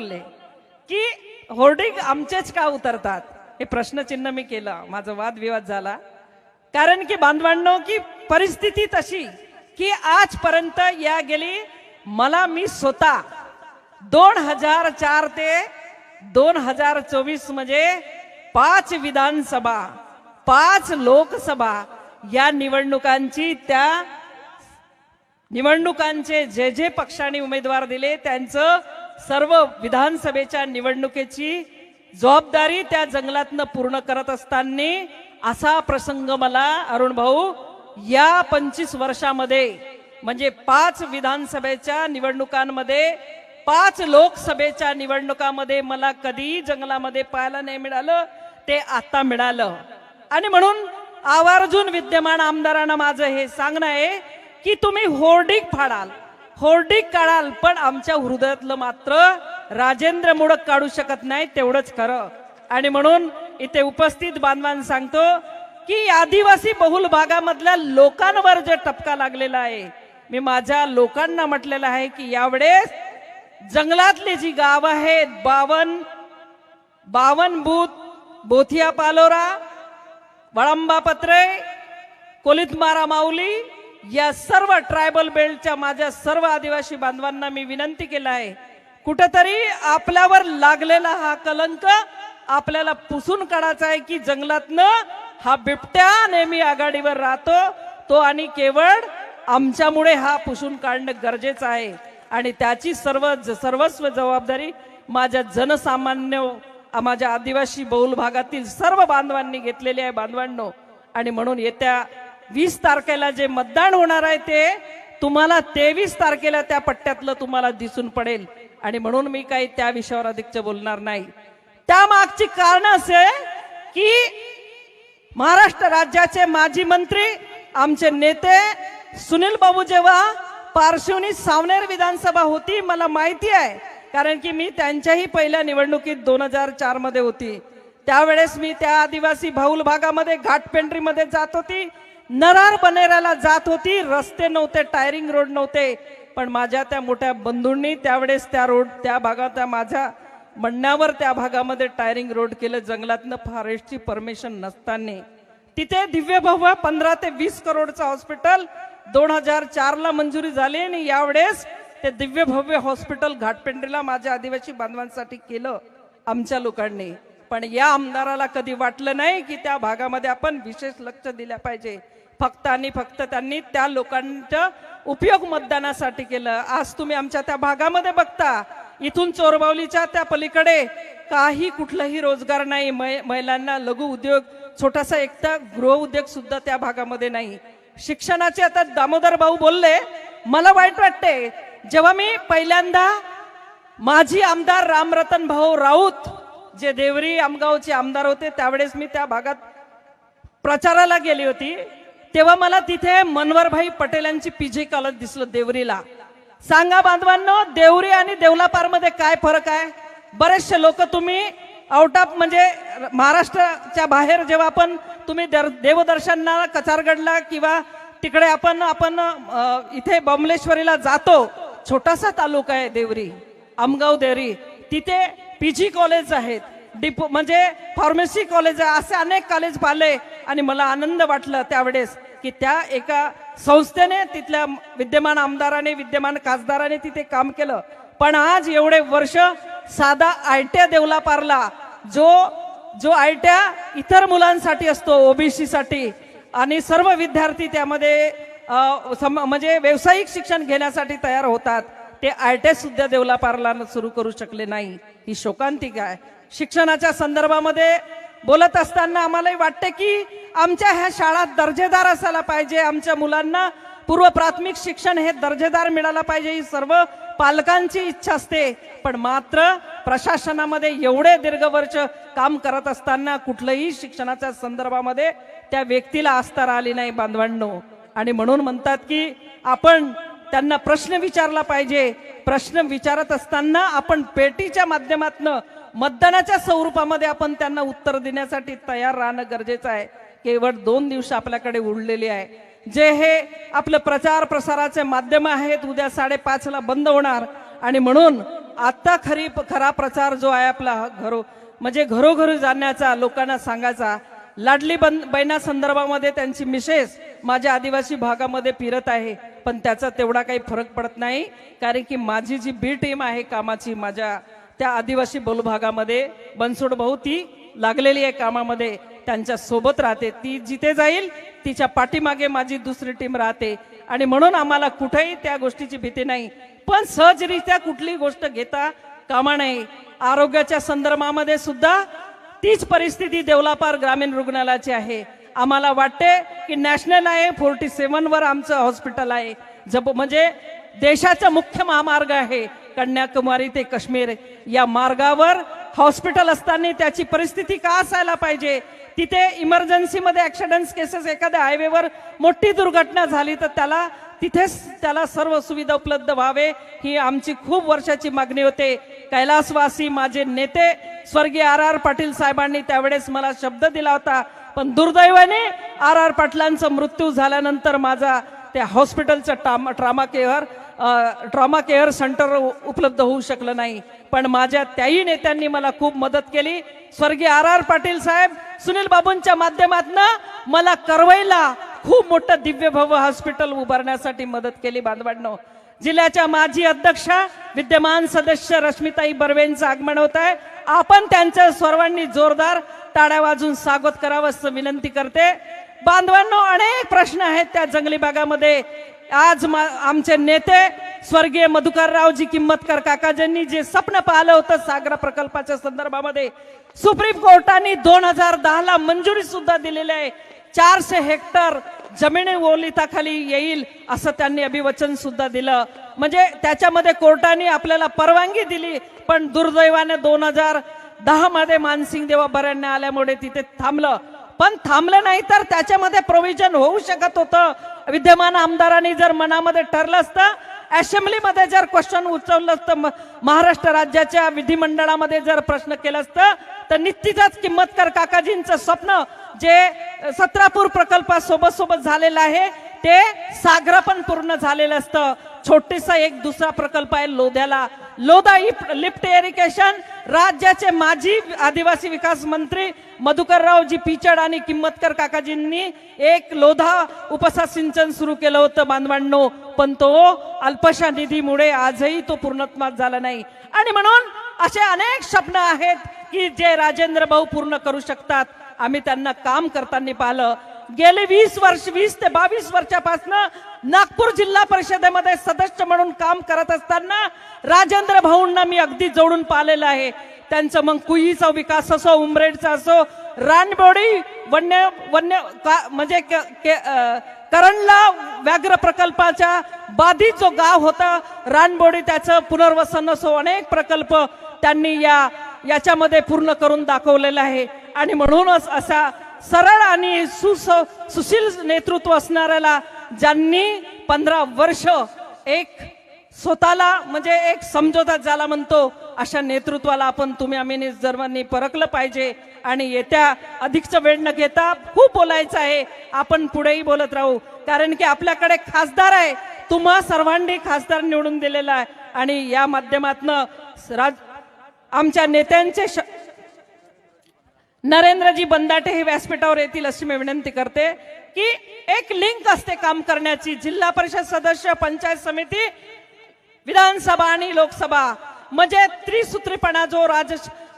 बोलले की होर्डिंग आमचेच का उतरतात? हे प्रश्नचिन्ह मी केलं. माझा वादविवाद झाला. कारण की बांधवांनो की परिस्थिती तशी की आजपर्यंत या गेली मला मी स्वतः दोन हजार चार ते दोन हजार चोवीस म्हणजे पाच विधानसभा पाच लोकसभा या निवडणुकांची त्या निवडणुकांचे जे जे पक्षाने उमेदवार दिले त्यांचं सर्व विधानसभेच्या निवडणुकीची जबाबदारी त्या जंगलातनं पूर्ण करत असताना असा प्रसंग मला अरुण भाऊ या पंचवीस वर्षामध्ये म्हणजे पाच विधानसभेच्या निवडणुकांमध्ये पाच लोकसभेच्या निवडणुकामध्ये मला कधी जंगलामध्ये पाहायला नाही मिळालं ते आता मिळालं. आणि म्हणून आवर्जून विद्यमान आमदारांना माझं हे सांगणं आहे की तुम्ही होर्डिंग फाडाल. होर्डिंग काढाल पण आमच्या हृदयातलं मात्र राजेंद्र मुडक काढू शकत नाही तेवढंच खरं. आणि म्हणून इथे उपस्थित बांधवान सांगतो की आदिवासी बहुल भागामधल्या लोकांवर जो टपका लागलेला आहे मी माझ्या लोकांना म्हटलेलं आहे की यावेळेस जंगलातली जी गावं आहेत बावन बावन बूथ बोथिया पालोरा वळंबा पत्रे कोलितमारा माऊली या सर्व ट्रायबल बेल्टच्या माझ्या सर्व आदिवासी बांधवांना मी विनंती केलं आहे. कुठंतरी आपल्यावर लागलेला हा कलंक आपल्याला पुसून काढायचा आहे की जंगलातनं हा बिबट्या नेहमी आघाडीवर राहतो तो आणि केवळ आमच्यामुळे हा पुसून काढणं गरजेचं आहे. आणि त्याची सर्व सर्वस्व जबाबदारी माझ्या जनसामान्य माझ्या आदिवासी बहुल भागातील सर्व बांधवांनी घेतलेली आहे बांधवांनो. आणि म्हणून येत्या वीस तारखेला जे मतदान होणार आहे ते तुम्हाला तेवीस तारखेला त्या पट्ट्यातलं तुम्हाला दिसून पडेल. आणि म्हणून मी काही त्या विषयावर अधिकच बोलणार नाही. त्या मागची कारण असे की महाराष्ट्र राज्याचे माजी मंत्री आमचे नेते सुनील बाबू जेव्हा पार्श्वनी सावनेर विधानसभा होती मला माहिती आहे. कारण की मी त्यांच्याही पहिल्या निवडणुकीत दोन हजार चारमध्ये होती. त्यावेळेस मी त्या आदिवासी भाऊल भागामध्ये घाटपेंढरीमध्ये जात होती. नरार बनेराला जात होती. रस्ते नव्हते टायरिंग रोड नव्हते. पण माझ्या त्या मोठ्या बंधूंनी त्यावेळेस त्या रोड त्या भागात त्या माझ्या म्हणण्यावर त्या भागामध्ये टायरिंग रोड केलं. जंगलातनं फॉरेस्टची परमिशन नसताना. तिथे दिव्य भव्य पंधरा ते वीस करोडचं हॉस्पिटल दोन हजार चारला मंजुरी झाली आणि यावेळेस ते दिव्य भव्य हॉस्पिटल घाटपेंडीला माझ्या आदिवासी बांधवांसाठी केलं आमच्या लोकांनी. पण या आमदाराला कधी वाटलं नाही की त्या भागामध्ये आपण विशेष लक्ष दिल्या पाहिजे. फक्त आणि फक्त त्यांनी त्या लोकांचा उपयोग मतदानासाठी केलं. आज तुम्ही आमच्या त्या भागामध्ये बघता इथून चोरबावलीच्या त्या पलीकडे काही कुठलाही रोजगार नाही. मै- महिलांना लघु उद्योग छोटासा एकटा गृह उद्योग सुद्धा त्या भागामध्ये नाही. शिक्षणाचे आता दामोदर भाऊ बोलले मला वाईट वाटते जेव्हा मी पहिल्यांदा माझी आमदार रामरतन भाऊ राऊत जे देवरी आमगावचे आमदार होते त्यावेळेस मी त्या भागात प्रचाराला गेली होती. तेव्हा मला तिथे मनवरभाई पटेल यांची पीजी कॉलेज दिसलं देवरीला. सांगा बांधवांनो देवरी आणि देवलापारमध्ये काय फरक आहे? बरेचसे लोक तुम्ही आउट ऑफ म्हणजे महाराष्ट्राच्या बाहेर जेव्हा आपण तुम्ही दर- देवदर्शनला कचारगडला किंवा तिकडे आपण आपण इथे बमलेश्वरीला जातो. छोटासा तालुका आहे देवरी आमगाव देवरी. तिथे पीजी कॉलेज आहेत. डिपो म्हणजे फार्मसी कॉलेज आहे. असे अनेक कॉलेज पाहिले. आणि मला आनंद वाटला त्यावेळेस की त्या एका संस्थेने तिथल्या विद्यमान आमदाराने विद्यमान खासदाराने तिथे काम केलं. पण आज एवढे वर्ष साधा आयट्या देवला पारला जो जो आयट्या इतर मुलांसाठी असतो ओबीसीसाठी आणि सर्व विद्यार्थी त्यामध्ये सम- म्हणजे व्यावसायिक शिक्षण घेण्यासाठी तयार होतात ते आयट्या सुद्धा देवला पारला सुरू करू शकले नाही. ही शोकांतिका आहे. शिक्षणाच्या संदर्भामध्ये बोलत असताना आम्हालाही वाटते की आमच्या ह्या शाळा दर्जेदार असायला पाहिजे. आमच्या मुलांना पूर्व प्राथमिक शिक्षण हे दर्जेदार मिळालं पाहिजे ही सर्व पालकांची इच्छा असते. पण मात्र प्रशासनामध्ये एवढे दीर्घ वर्ष काम करत असताना कुठलंही शिक्षणाच्या संदर्भामध्ये त्या व्यक्तीला आस्था आली नाही बांधवांनो. आणि म्हणून म्हणतात की आपण त्यांना प्रश्न विचारला पाहिजे. प्रश्न विचारत असताना आपण पेटीच्या माध्यमातनं मतदानाच्या स्वरूपामध्ये आपण त्यांना उत्तर देण्यासाठी तयार राहणं गरजेचं आहे. केवळ दोन दिवस आपल्याकडे उरलेली आहे. जे हे आपलं प्रचार प्रसाराचे माध्यम आहेत उद्या साडेपाचला बंद होणार. आणि म्हणून आता खरी खरा प्रचार जो आहे आपला घरो म्हणजे घरोघरी जाण्याचा लोकांना सांगायचा लाडली बन बहिणा संदर्भामध्ये त्यांची मिसेस माझ्या आदिवासी भागामध्ये फिरत आहे. पण त्याचा तेवढा काही फरक पडत नाही. कारण की माझी जी बी टीम आहे कामाची माझ्या त्या आदिवासी बोलभागामध्ये बनसोड भाऊ ती लागलेली आहे कामामध्ये. त्यांच्यासोबत राहते. ती जिथे जाईल तिच्या पाठीमागे माझी दुसरी टीम राहते. आणि म्हणून आम्हाला कुठेही त्या गोष्टीची भीती नाही. पण सहजरित्या कुठली गोष्ट घेता कामा नाही आरोग्याच्या संदर्भामध्ये सुद्धा तीच परिस्थिती देवलापार ग्रामीण रुग्णालयाची आहे. आम्हाला वाटते की नॅशनल आहे फोर्टी सेवन वर आमचं हॉस्पिटल आहे. जब म्हणजे देशाचा मुख्य महामार्ग आहे. कन्याकुमारी ते काश्मीर या मार्गावर हॉस्पिटल असताना त्याची परिस्थिती का असायला पाहिजे? तिथे इमर्जन्सीमध्ये ऍक्सिडेंट केसेस एखाद्या हायवेवर मोठी दुर्घटना झाली तर त्याला तिथेच त्याला सर्व सुविधा उपलब्ध व्हावे ही आमची खूप वर्षाची मागणी होते. कैलासवासी माझे नेते स्वर्गीय आर आर पाटील साहेबांनी त्यावेळेस मला शब्द दिला होता पण दुर्दैवाने आर आर पाटलांचा मृत्यू झाल्यानंतर माझा त्या हॉस्पिटलचं टाम trauma care trauma care centre उपलब्ध होऊ शकलं नाही. पण माझ्या त्याही नेत्यांनी मला खूप मदत केली. स्वर्गीय आर आर पाटील साहेब सुनील बाबूंच्या माध्यमातून मला करवईला खूप मोठं दिव्य भव्य हॉस्पिटल उभारण्यासाठी मदत केली बांधवांनो. जिल्ह्याच्या माजी अध्यक्षा विद्यमान सदस्य रश्मिताई बर्वेंचं आगमन होत आहे. आपण त्यांच्या सर्वांनी जोरदार टाळ्या वाजून स्वागत करावं असं विनंती करते. बांधवांनो अनेक प्रश्न आहेत त्या जंगली भागामध्ये. आज मा- आमचे नेते स्वर्गीय मधुकररावजी किंमतकर काकाजींनी जे स्वप्न पाहिलं होतं सागरा प्रकल्पाच्या संदर्भामध्ये सुप्रीम कोर्टाने दोन हजार दहा ला मंजुरी सुद्धा दिलेली आहे. चारशे हेक्टर जमिनी ओलिताखाली येईल असं त्यांनी अभिवचन सुद्धा दिलं. म्हणजे त्याच्यामध्ये कोर्टाने आपल्याला परवानगी दिली पण दुर्दैवाने दोन हजार दहा मध्ये मानसिंग देवा बऱ्यांना आल्यामुळे तिथे थांबलं. पण थांबलं नाही तर त्याच्यामध्ये प्रोव्हिजन होऊ शकत होतं. विद्यमान आमदारांनी जर मनामध्ये ठरलं असतं असेंब्लीमध्ये जर क्वेश्चन उचललं असतं म- महाराष्ट्र राज्याच्या विधिमंडळामध्ये जर प्रश्न केला असतं तर निश्चितच किंमतकर काकाजींचं स्वप्न जे सत्रापूर प्रकल्पासोबत सोबत झालेलं आहे ते सागरा पण पूर्ण झालेलं असतं. छोटेसा एक दुसरा प्रकल्प आहे लोध्याला लोधा लिफ्ट इरिगेशन राज्याचे माजी आदिवासी विकास मंत्री मधुकररावजी पिचड आणि किंमतकर काकाजींनी एक लोधा उपसा सिंचन सुरू केलं होतं. बांधवांनो पण तो अल्पशा निधीमुळे आजही तो पूर्णत्मास झाला नाही. आणि म्हणून असे अनेक स्वप्न आहेत की जे राजेंद्र भाऊ पूर्ण करू शकतात. आम्ही त्यांना काम करताना पाहिलं. गेले वीस वर्ष वीस ते बावीस वर्षापासून नागपूर जिल्हा परिषदेमध्ये सदस्य म्हणून काम करत असताना राजेंद्र भाऊंना मी अगदी जोडून पाहिलेलं आहे. त्यांचं मग कुईचा विकास असो उमरेडचा असो रानबोडी वन्य वन्य का- म्हणजे करणला के- व्याघ्र प्रकल्पाच्या बाधित जो गाव होता रानबोडी त्याचं पुनर्वसन असो अनेक प्रकल्प त्यांनी या याच्यामध्ये पूर्ण करून दाखवलेलं आहे. आणि म्हणूनच असा सरळ आणि सुस सुशील नेतृत्व असणाऱ्याला ज्यांनी पंधरा वर्ष एक स्वतःला म्हणजे एक समझोता ज्याला म्हणतो अशा नेतृत्वाला आपण तुम्ही आम्ही सर्वांनी परखलं पाहिजे. आणि येत्या अधिकचं वेळ न घेता खूप बोलायचं आहे. आपण पुढेही बोलत राहू. कारण की आपल्याकडे खासदार आहे. तुम्हा सर्वांनी खासदार निवडून दिलेला आहे. आणि या माध्यमातनं राज आमच्या नेत्यांचे श- नरेंद्रजी बंदाटे हे व्यासपीठावर येतील अशी मी विनंती करते. की एक लिंक असते काम करण्याची. जिल्हा परिषद सदस्य पंचायत समिती विधानसभा आणि लोकसभा. म्हणजे त्रिसूत्रीपणा जो राज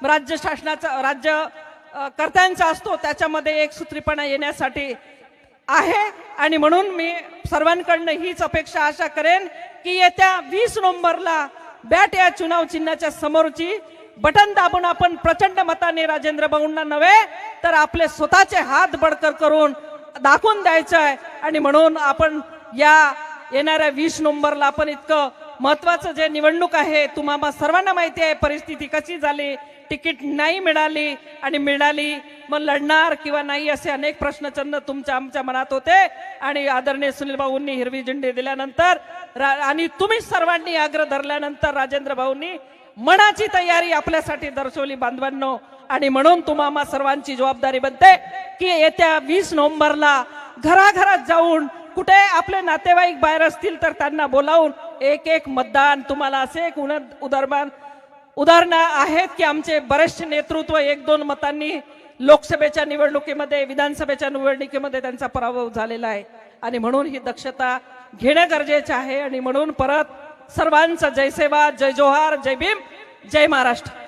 राज्य शासनाचा राज्य कर्त्यांचा असतो त्याच्यामध्ये एक सूत्रीपणा येण्यासाठी आहे. आणि म्हणून मी सर्वांकडनं हीच अपेक्षा आशा करेन की येत्या वीस नोव्हेंबरला बॅट या चुनाव चिन्हाच्या समोरची बटन दाबून आपण प्रचंड मताने राजेंद्र भाऊंना नव्हे तर आपले स्वतःचे हात बडकर करून दाखवून द्यायचं आहे आणि म्हणून आपण या येणाऱ्या वीस नोव्हेंबरला आपण इतकं महत्वाचं जे निवडणूक आहे तुम्हाला सर्वांना माहिती आहे परिस्थिती कशी झाली तिकीट नाही मिळाली आणि मिळाली मग लढणार किंवा नाही असे अनेक प्रश्नचिन्ह तुमच्या आमच्या मनात होते. आणि आदरणीय सुनील भाऊंनी हिरवी झेंडी दिल्यानंतर रा- आणि तुम्ही सर्वांनी आग्रह धरल्यानंतर राजेंद्र भाऊंनी मनाची तयारी आपल्यासाठी दर्शवली. बांधवांनो आणि म्हणून तुम्हाला सर्वांची जबाबदारी बनते की येत्या वीस नोव्हेंबरला घराघरात जाऊन कुठे आपले नातेवाईक बाहेर असतील तर त्यांना बोलावून एक एक मतदान तुम्हाला असे एक उन- उदरमान उदाहरणं आहेत की आमचे बरेचसे नेतृत्व एक दोन मतांनी लोकसभेच्या निवडणुकीमध्ये विधानसभेच्या निवडणुकीमध्ये त्यांचा पराभव झालेला आहे. आणि म्हणून ही दक्षता घेणं गरजेचं आहे. आणि म्हणून परत सर्वांचं जय सेवा जय जोहार जय भीम जय महाराष्ट्र.